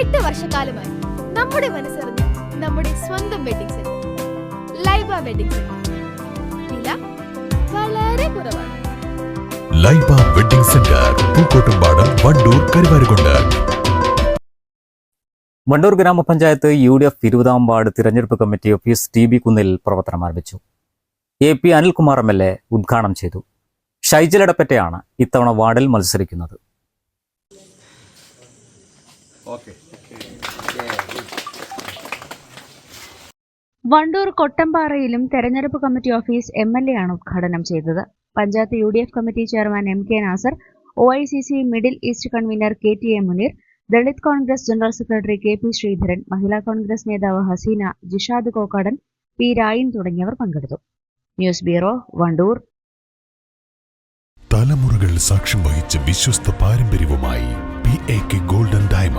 എട്ട് വർഷക്കാലമായി നമ്മുടെ മനസ്സറിഞ്ഞ് നമ്മുടെ സ്വന്തം wedding centre Laiba wedding centre വില വളരെ കുറവാണ്. Laiba wedding centre Pookkottumpadam Wandoor Karuvarakundu. Wandoor ഗ്രാമപഞ്ചായത്ത് യു ഡി എഫ് ഇരുപതാം വാർഡ് തിരഞ്ഞെടുപ്പ് കമ്മിറ്റി ഓഫീസ് ടി ബി കുന്നിൽ പ്രവർത്തനം ആരംഭിച്ചു. A P Anilkumar M L A ഉദ്ഘാടനം ചെയ്തു. ഷൈജലടപ്പറ്റയാണ് ഇത്തവണ വാർഡിൽ മത്സരിക്കുന്നത്. വണ്ടൂർ കൊട്ടമ്പാറയിലും തെരഞ്ഞെടുപ്പ് committee office M L A ആണ് ഉദ്ഘാടനം ചെയ്തത്. Panchayat U D F committee chairman M K Nasar O I C C middle east convener K T A Muneer Dalit Congress general secretary K P Sreedharan Mahila Congress നേതാവ് Haseena Jishad Kokkadan P Rayan തുടങ്ങിയവർ പങ്കെടുത്തു. News bureau Wandoor. തലമുറകൾ സാക്ഷ്യം വഹിച്ച വിശ്വസ്ത പാരമ്പര്യവുമായി P A K golden